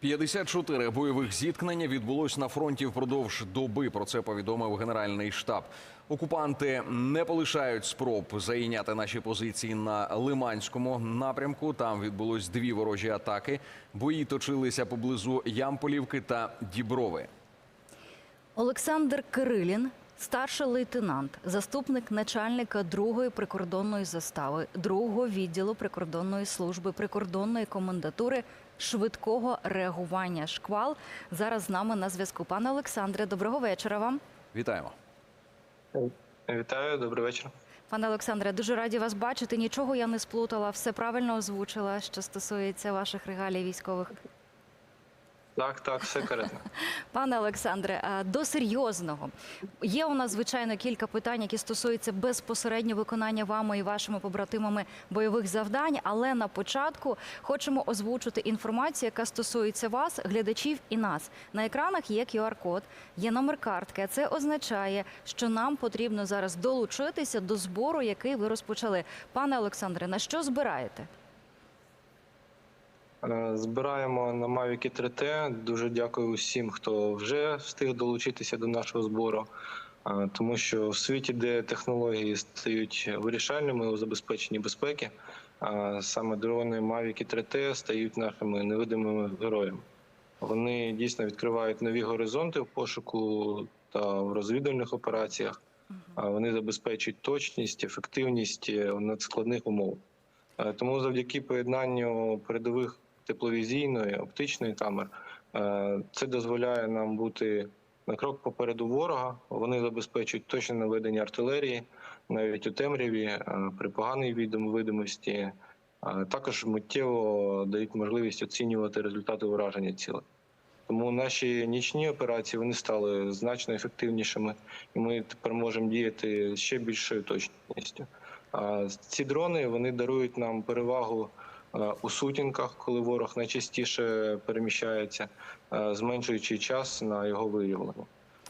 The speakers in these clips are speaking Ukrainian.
54 бойових зіткнення відбулось на фронті впродовж доби. Про це повідомив Генеральний штаб. Окупанти не полишають спроб зайняти наші позиції на Лиманському напрямку. Там відбулось дві ворожі атаки. Бої точилися поблизу Ямполівки та Діброви. Олександр Кирилін, старший лейтенант, заступник начальника другої прикордонної застави, другого відділу прикордонної служби прикордонної комендатури швидкого реагування шквал. Зараз з нами на зв'язку. Пане Олександре, доброго вечора вам. Вітаємо. Вітаю, добрий вечір. Пане Олександре, дуже раді вас бачити. Нічого я не сплутала, все правильно озвучила, що стосується ваших регалій військових. Так, так, все коректно. Пане Олександре, до серйозного є у нас звичайно кілька питань, які стосуються безпосередньо виконання вами і вашими побратимами бойових завдань. Але на початку хочемо озвучити інформацію, яка стосується вас, глядачів і нас. На екранах є QR-код, є номер картки. Це означає, що нам потрібно зараз долучитися до збору, який ви розпочали. Пане Олександре, на що збираєте? Е, Збираємо на Mavic 3T. Дуже дякую усім, хто вже встиг долучитися до нашого збору. Е, Тому що в світі, де технології стають вирішальними у забезпеченні безпеки, е, саме дрони Mavic 3T стають нашими невидимими героями. Вони дійсно відкривають нові горизонти в пошуку та в розвідувальних операціях. Вони забезпечують точність, ефективність в надскладних умовах. Тому завдяки поєднанню передових тепловізійної, оптичної камер, е, це дозволяє нам бути на крок попереду ворога. Вони забезпечують точне наведення артилерії, навіть у темряві, е, при поганій видимості. Е, Також миттєво дають можливість оцінювати результати ураження цілей. Тому наші нічні операції вони стали значно ефективнішими, і ми тепер можемо діяти ще більшою точністю. А Ці дрони вони дарують нам перевагу у сутінках, коли ворог найчастіше переміщається, е, зменшуючи час на його виявлення.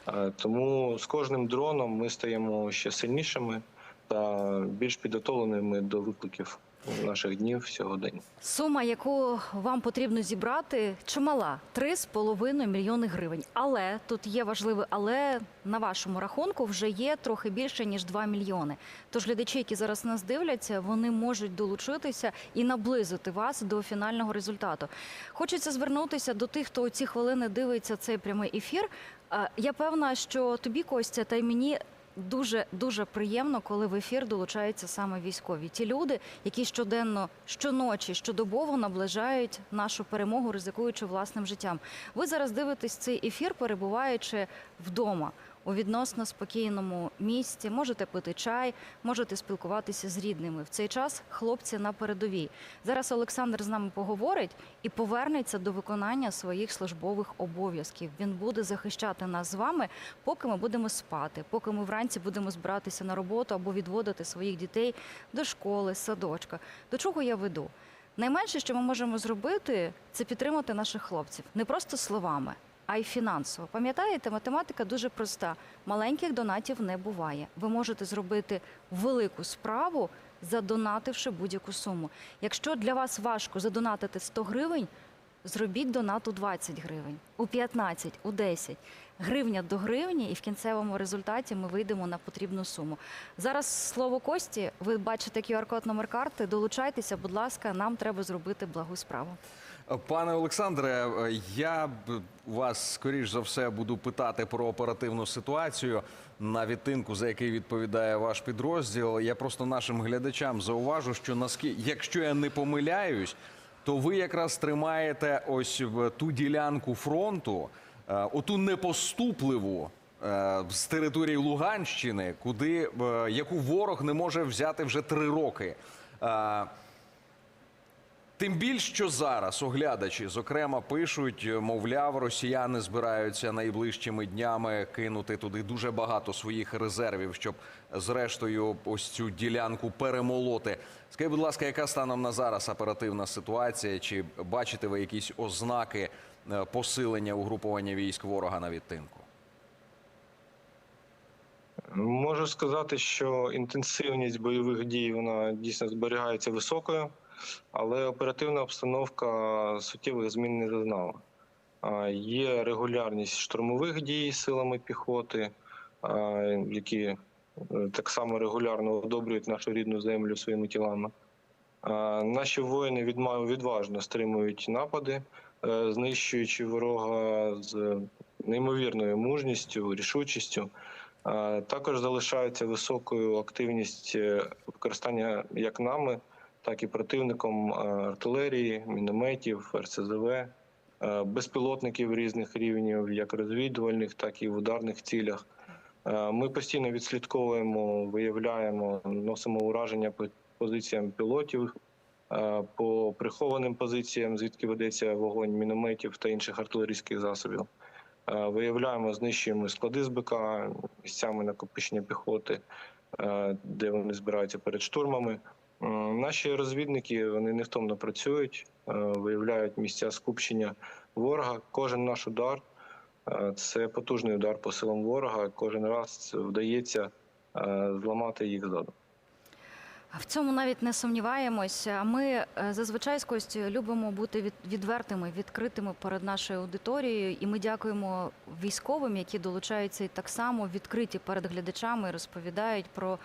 Е, Тому з кожним дроном ми стаємо ще сильнішими та більш підготовленими до викликів наших днів сьогодення. Сума, яку вам потрібно зібрати, чимала 3,5 мільйони гривень. Але тут є важливе, але на вашому рахунку вже є трохи більше ніж 2 мільйони. Тож глядачі, які зараз нас дивляться, вони можуть долучитися і наблизити вас до фінального результату. Хочеться звернутися до тих, хто у ці хвилини дивиться цей прямий ефір. Я певна, що тобі, Костя, та й мені дуже дуже приємно, коли в ефір долучаються саме військові. Ті люди, які щоденно, щоночі, щодобово наближають нашу перемогу, ризикуючи власним життям. Ви зараз дивитесь цей ефір, перебуваючи вдома. У відносно спокійному місці можете пити чай, можете спілкуватися з рідними. В цей час хлопці на передовій. Зараз Олександр з нами поговорить і повернеться до виконання своїх службових обов'язків. Він буде захищати нас з вами, поки ми будемо спати, поки ми вранці будемо збиратися на роботу або відводити своїх дітей до школи, садочка. До чого я веду? Найменше, що ми можемо зробити, це підтримати наших хлопців не просто словами, а й фінансово. Пам'ятаєте, математика дуже проста. Маленьких донатів не буває. Ви можете зробити велику справу, задонативши будь-яку суму. Якщо для вас важко задонатити 100 гривень, зробіть донат у 20 гривень, у 15, у 10. Гривня до гривні, і в кінцевому результаті ми вийдемо на потрібну суму. Зараз слово Кості. Ви бачите QR-код номер карти. Долучайтеся, будь ласка, нам треба зробити благу справу. Пане Олександре, я вас скоріш за все буду питати про оперативну ситуацію на відтинку, за який відповідає ваш підрозділ. Я просто нашим глядачам зауважу, що наскільки, якщо я не помиляюсь, то ви якраз тримаєте ось в ту ділянку фронту, е, оту непоступливу. е, З території Луганщини, куди е, яку ворог не може взяти вже три роки. Е, Тим більш, що зараз оглядачі, зокрема, пишуть, мовляв, росіяни збираються найближчими днями кинути туди дуже багато своїх резервів, щоб зрештою ось цю ділянку перемолоти. Скажіть, будь ласка, яка станом на зараз оперативна ситуація? Чи бачите ви якісь ознаки е, посилення угрупування військ ворога на відтинку? Можу сказати, що інтенсивність бойових дій вона дійсно зберігається високою, але оперативна обстановка суттєвих змін не зазнала. Є регулярність штурмових дій силами піхоти, які е, так само регулярно одобрюють нашу рідну землю своїми тілами. Наші воїни відважно стримують напади, е, знищуючи ворога з неймовірною мужністю, рішучістю. Також залишається високою активність е, використання як нами, так і противником е, артилерії, мінометів, РСЗВ, е, безпілотників різних рівнів, як розвідувальних, так і в ударних цілях. Е, Ми постійно відслідковуємо, виявляємо, носимо ураження по позиціям пілотів, по прихованим позиціям, звідки ведеться вогонь мінометів та інших артилерійських засобів. Виявляємо, знищуємо склади з БК, місцями накопичення піхоти, де вони збираються перед штурмами. М, Наші розвідники вони невтомно працюють, е, виявляють місця скупчення ворога. Кожен наш удар е, це потужний удар по силам ворога. Кожен раз вдається е, зламати їх ззаду. В цьому навіть не сумніваємося. Ми е, зазвичай з Костю любимо бути від- відвертими, відкритими перед нашою аудиторією, і ми дякуємо військовим, які долучаються і так само відкриті перед глядачами розповідають про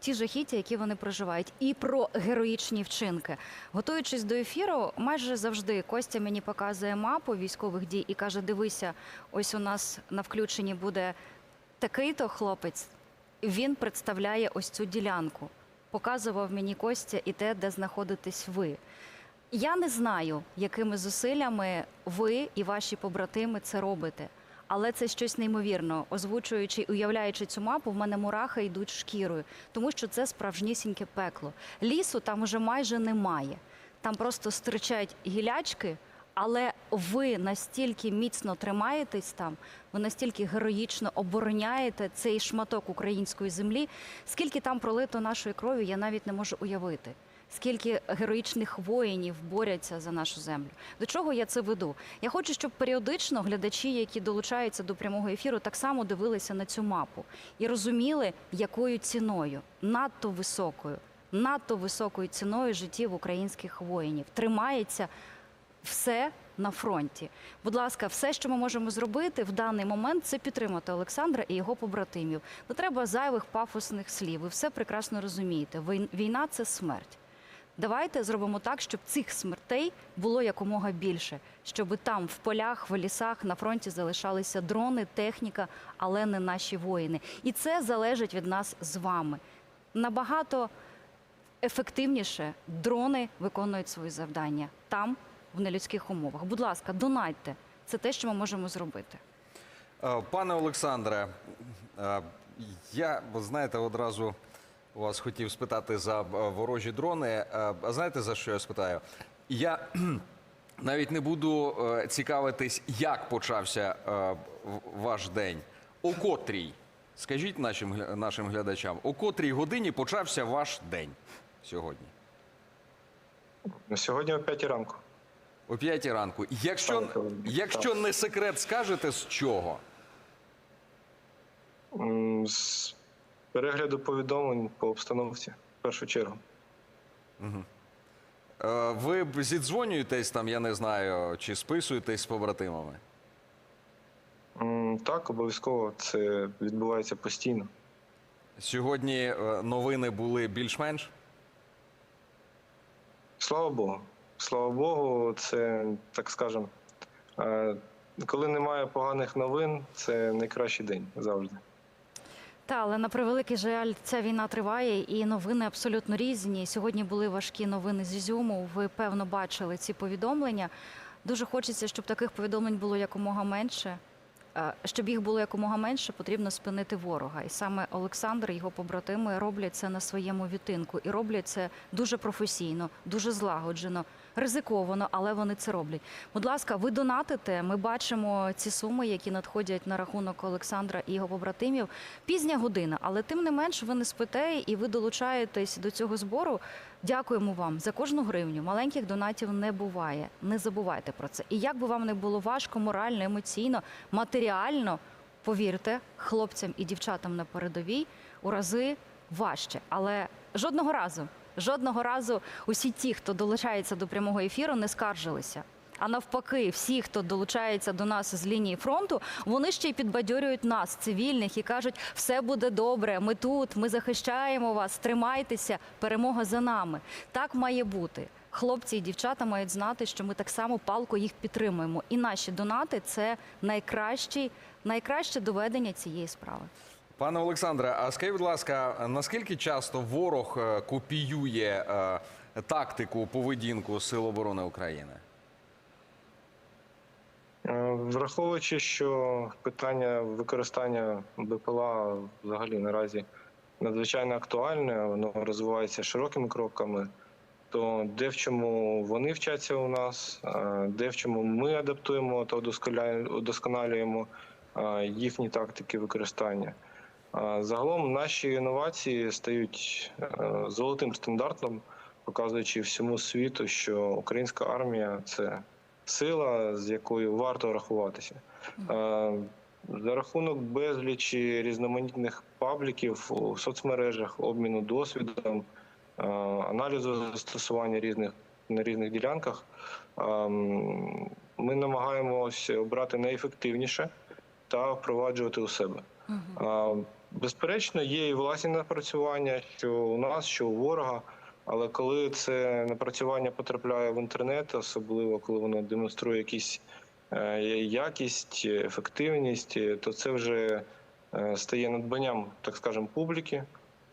ті жахіття, які вони проживають, і про героїчні вчинки. Готуючись до ефіру, майже завжди Костя мені показує мапу військових дій і каже: Дивися, ось у нас на включенні буде такий-то хлопець. Він представляє ось цю ділянку. Показував мені Костя і те, де знаходитесь ви. Я не знаю, якими зусиллями ви і ваші побратими це робите. Але це щось неймовірно. Озвучуючи, уявляючи цю мапу, в мене мурахи йдуть шкірою, тому що це справжнісіньке пекло. Лісу там уже майже немає. Там просто стирчать гілячки, але ви настільки міцно тримаєтесь там, ви настільки героїчно обороняєте цей шматок української землі. Скільки там пролито нашої крові, я навіть не можу уявити. Скільки героїчних воїнів борються за нашу землю. До чого я це веду? Я хочу, щоб періодично глядачі, які долучаються до прямого ефіру, так само дивилися на цю мапу і розуміли, якою ціною, надто високою, надто високою ціною життів українських воїнів тримається все на фронті. Будь ласка, все, що ми можемо зробити в даний момент, це підтримати Олександра і його побратимів. Не треба зайвих пафосних слів. Ви все прекрасно розумієте. Вій- Війна це смерть. Давайте зробимо так, щоб цих смертей було якомога більше, щоб там, в полях, в лісах, на фронті залишалися дрони, техніка, але не наші воїни. І це залежить від нас з вами. Набагато ефективніше дрони виконують свої завдання там, в нелюдських умовах. Будь ласка, донайте. Це те, що ми можемо зробити. Е, Пане Олександре, е, я, знаєте, одразу вас хотів спитати за е, ворожі дрони. Е, А знаєте, за що я спитаю? Я навіть не буду е, цікавитись, як почався ваш день. О котрій? Скажіть нашим, нашим глядачам, о котрій годині почався ваш день сьогодні? На сьогодні о 5 ранку. О п'ятій ранку. Якщо, якщо не секрет, скажете з чого? З перегляду повідомлень по обстановці в першу чергу. Е, Ви зідзвонюєтесь там, я не знаю, чи списуєтесь з побратимами? М, Так, обов'язково це відбувається постійно. Сьогодні е, новини були більш-менш. Слава Богу. Слава Богу, це так скажем. е, Коли немає поганих новин, це найкращий день завжди. Та, але на превеликий жаль, ця війна триває, і новини абсолютно різні. Сьогодні були важкі новини з Ізюму. Ви певно бачили ці повідомлення. Дуже хочеться, щоб таких повідомлень було якомога менше. Е, Щоб їх було якомога менше, потрібно спинити ворога. І саме Олександр і його побратими роблять це на своєму відтинку. І роблять це дуже професійно, дуже злагоджено, ризиковано, але вони це роблять. Будь ласка, ви донатите. Ми бачимо ці суми, які надходять на рахунок Олександра і його побратимів. Пізня година, але тим не менш ви не спите і ви долучаєтесь до цього збору. Дякуємо вам за кожну гривню. Маленьких донатів не буває. Не забувайте про це. І як би вам не було важко, морально, емоційно, матеріально, повірте, хлопцям і дівчатам на передовій у рази важче. Але жодного разу, жодного разу усі ті, хто долучається до прямого ефіру, не скаржилися. А навпаки, всі, хто долучається до нас з лінії фронту, вони ще й підбадьорюють нас, цивільних, і кажуть, все буде добре. Ми тут, ми захищаємо вас, тримайтеся, перемога за нами. Так має бути. Хлопці і дівчата мають знати, що ми так само палко їх підтримуємо. І наші донати це найкращий, найкраще доведення цієї справи. Пане Олександре, а скажіть, будь ласка, наскільки часто ворог е, копіює е, тактику, поведінку Сил оборони України? Е, Враховуючи, що питання використання БПЛА взагалі наразі надзвичайно актуальне, воно розвивається широкими кроками, то де в чому вони вчаться у нас, де в чому ми адаптуємо та удосконалюємо їхні тактики використання. Загалом наші інновації стають е, золотим стандартом, показуючи всьому світу, що українська армія це сила, з якою варто рахуватися. Е, За рахунок безлічі різноманітних пабліків у соцмережах, обміну досвідом, е, аналізу застосування різних на різних ділянках, ми намагаємося обрати найефективніше та впроваджувати у себе. А, Безперечно, є і власні напрацювання, що у нас, що у ворога. Але коли це напрацювання потрапляє в інтернет, особливо коли воно демонструє якісь е, якість, ефективність, то це вже е, стає надбанням, так скажемо, публіки,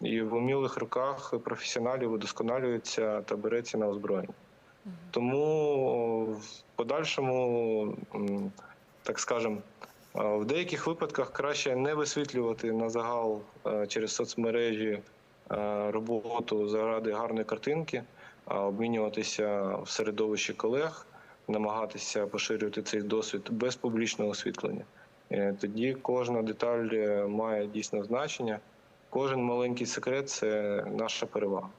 і в умілих руках професіоналів удосконалюється та береться на озброєння. Тому в подальшому, так скажемо, в деяких випадках краще не висвітлювати на загал е, через соцмережі е, роботу заради гарної картинки, а обмінюватися в середовищі колег, намагатися поширювати цей досвід без публічного освітлення. Е, Тоді кожна деталь має дійсно значення. Кожен маленький секрет це наша перевага.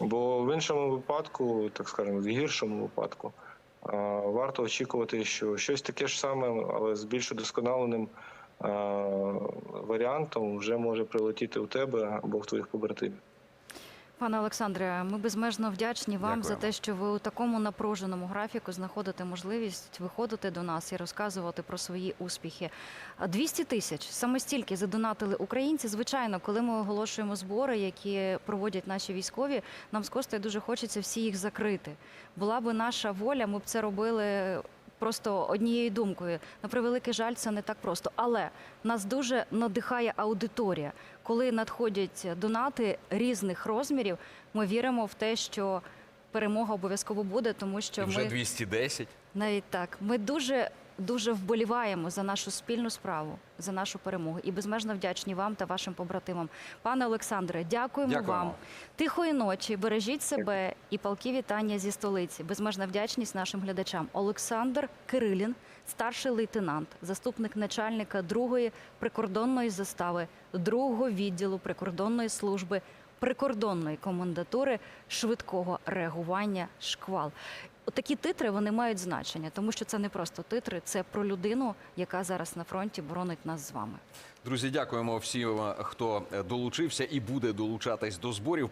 Бо в іншому випадку, так скажемо, в гіршому випадку, варто очікувати, що щось таке ж саме, але з більш удосконаленим варіантом вже може прилетіти у тебе або в твоїх побратимів. Пане Олександре, ми безмежно вдячні вам за те, що ви у такому напруженому графіку знаходите можливість виходити до нас і розказувати про свої успіхи. А 200 тисяч саме стільки задонатили українці. Звичайно, коли ми оголошуємо збори, які проводять наші військові, нам з Костею дуже хочеться всі їх закрити. Була би наша воля, ми б це робили. Просто однією думкою на превеликий жаль, це не так просто. Але нас дуже надихає аудиторія. Коли надходять донати різних розмірів, ми віримо в те, що перемога обов'язково буде, тому що І вже ми 210? навіть так. Ми дуже дуже вболіваємо за нашу спільну справу, за нашу перемогу. І безмежно вдячні вам та вашим побратимам. Пане Олександре, дякуємо, Дякуємо. вам. Тихої ночі, бережіть себе і палки вітання зі столиці. Безмежна вдячність нашим глядачам. Олександр Кирилін, старший лейтенант, заступник начальника другої прикордонної застави, другого відділу прикордонної служби. Прикордонної комендатури швидкого реагування шквал. Такі титри вони мають значення, тому що це не просто титри, це про людину, яка зараз на фронті боронить нас з вами. Друзі, дякуємо всім, хто долучився і буде долучатись до зборів.